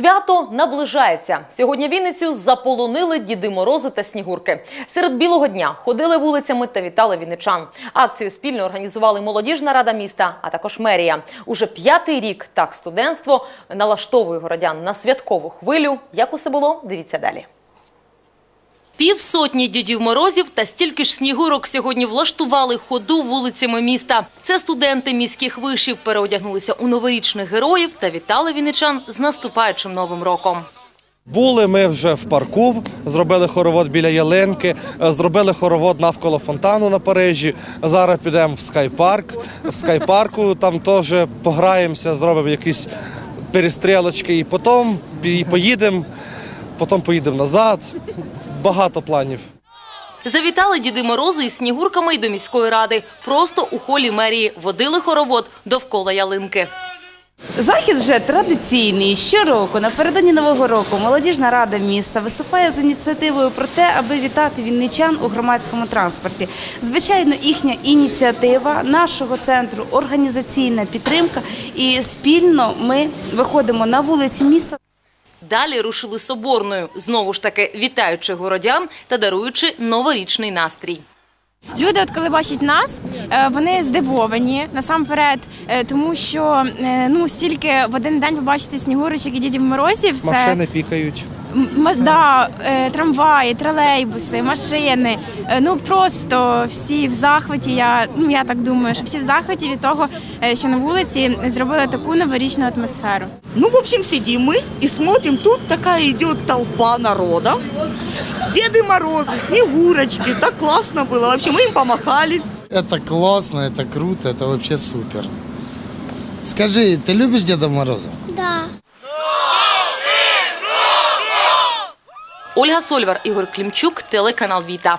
Свято наближається. Сьогодні Вінницю заполонили Діди Морози та Снігурки. Серед білого дня ходили вулицями та вітали вінничан. Акцію спільно організували молодіжна рада міста, а також мерія. Уже п'ятий рік так студентство налаштовує городян на святкову хвилю. Як усе було? Дивіться далі. Півсотні дідів морозів та стільки ж снігурок сьогодні влаштували ходу вулицями міста. Це студенти міських вишів переодягнулися у новорічних героїв та вітали вінничан з наступаючим новим роком. Були ми вже в парку, зробили хоровод біля ялинки, зробили хоровод навколо фонтану на Парижі. Зараз підемо в скайпарк. В скайпарку там теж пограємося, зробимо якісь перестрілочки і потім поїдемо, потім поїдемо назад. Багато планів. Завітали діди морози із снігурками й до міської ради. Просто у холі мерії водили хоровод довкола ялинки. Захід вже традиційний. Щороку напередодні нового року молодіжна рада міста виступає з ініціативою про те, аби вітати вінничан у громадському транспорті. Звичайно, їхня ініціатива нашого центру організаційна підтримка, і спільно ми виходимо на вулиці міста. Далі рушили соборною, знову ж таки вітаючи городян та даруючи новорічний настрій. Люди, от коли бачать нас, е, вони здивовані насамперед, е, тому що е, ну стільки в один день побачити снігурочок і дідів морозів. Це Машини пікають м- м- да, е, трамваї, тролейбуси, машини. Е, Ну просто всі в захваті. Я ну я так думаю, що всі в захваті від того, е, що на вулиці зробили таку новорічну атмосферу. Ну, в общем, сидим мы и смотрим, тут такая идет толпа народа. Деды Морозы, Снегурочки, так классно было. Вообще, мы им помахали. Это классно, это круто, это вообще супер. Скажи, ты любишь Деда Мороза? Ольга Сольвар, Ігор Клімчук, телеканал Віта.